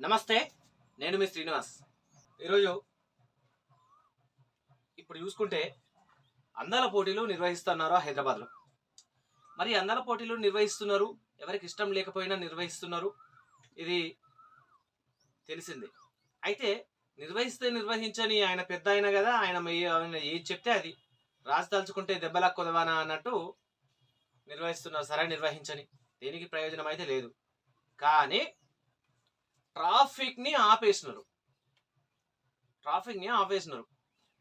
నమస్తే నేను మీ శ్రీనివాస్. ఈరోజు ఇప్పుడు చూసుకుంటే అందాల పోటీలు నిర్వహిస్తున్నారు హైదరాబాద్లో. మరి అందాల పోటీలు నిర్వహిస్తున్నారు ఎవరికి ఇష్టం లేకపోయినా నిర్వహిస్తున్నారు ఇది తెలిసింది. అయితే నిర్వహిస్తే నిర్వహించని ఆయన పెద్ద ఆయన కదా ఆయన ఆయన ఏది చెప్తే అది. రాసి తలుచుకుంటే దెబ్బలా కొదవానా అన్నట్టు నిర్వహిస్తున్నారు సరే నిర్వహించని. దేనికి ప్రయోజనం అయితే లేదు. కానీ ట్రాఫిక్ని ఆపేసినారు. ట్రాఫిక్ని ఆపేసినారు.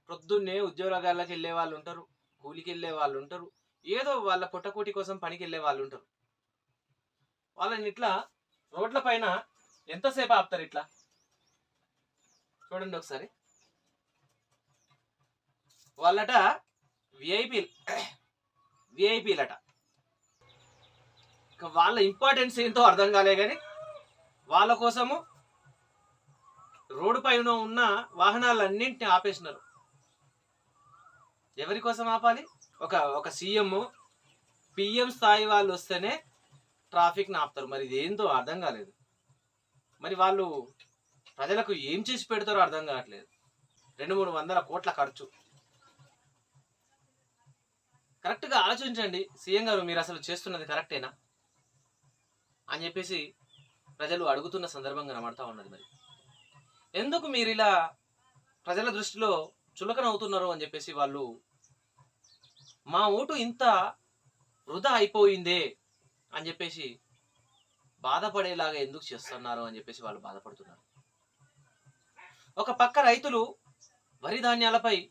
పొద్దున్నే ఉద్యోగాలకు వెళ్ళే వాళ్ళు ఉంటారు కూలికి వెళ్ళే వాళ్ళు ఉంటారు ఏదో వాళ్ళ పుట్టకూటి కోసం పనికి వెళ్ళే వాళ్ళు ఉంటారు. వాళ్ళని ఇట్లా రోడ్ల పైన ఎంతసేపు ఆపుతారు ఇట్లా? చూడండి ఒకసారి. వాళ్ళట విఐపీ విఐపీలట ఇక వాళ్ళ ఇంపార్టెన్స్ ఏంటో అర్థం కాలే కానీ వాళ్ళ కోసము రోడ్డు పైన ఉన్న వాహనాలన్నింటిని ఆపేసినారు. ఎవరి కోసం ఆపాలి? ఒక ఒక సీఎం పిఎం స్థాయి వాళ్ళు వస్తేనే ట్రాఫిక్ని ఆపుతారు. మరి ఇది అర్థం కాలేదు. మరి వాళ్ళు ప్రజలకు ఏం చేసి పెడతారో అర్థం కావట్లేదు. రెండు మూడు వందల కోట్ల ఖర్చు. కరెక్ట్గా ఆలోచించండి. సీఎం గారు మీరు అసలు చేస్తున్నది కరెక్టేనా? అని చెప్పేసి ప్రజలు అడుగుతున్న సందర్భం కనబడతా ఉన్నది మరి. ఎందుకు మీరు ఇలా ప్రజల దృష్టిలో చులకన అవుతున్నారు అని చెప్పేసి వాళ్ళు మా ఓటు ఇంత వృధా అయిపోయిందే అని చెప్పేసి బాధపడేలాగా ఎందుకు చేస్తున్నారు అని చెప్పేసి వాళ్ళు బాధపడుతున్నారు. ఒక పక్క రైతులు వరి ధాన్యాలపై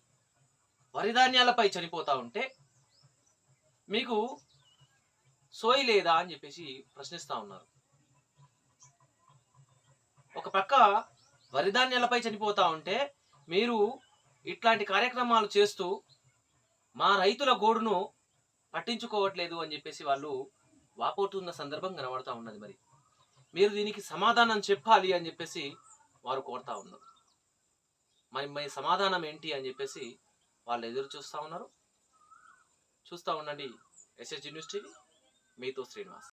వరి ధాన్యాలపై చనిపోతా ఉంటే మీకు సోయి లేదా అని చెప్పేసి ప్రశ్నిస్తూ ఉన్నారు. పక్క వరి ధాన్యాలపై ఉంటే మీరు ఇట్లాంటి కార్యక్రమాలు చేస్తూ మా రైతుల గోడును పట్టించుకోవట్లేదు అని చెప్పేసి వాళ్ళు వాపోతున్న సందర్భం కనబడతా ఉన్నది మరి. మీరు దీనికి సమాధానం చెప్పాలి అని చెప్పేసి వారు కోరుతా ఉన్నారు. మరి మరి సమాధానం ఏంటి అని చెప్పేసి వాళ్ళు ఎదురు చూస్తూ ఉన్నారు. చూస్తూ ఉండండి. ఎస్ఎస్జి న్యూస్ టీవీ మీతో శ్రీనివాస్.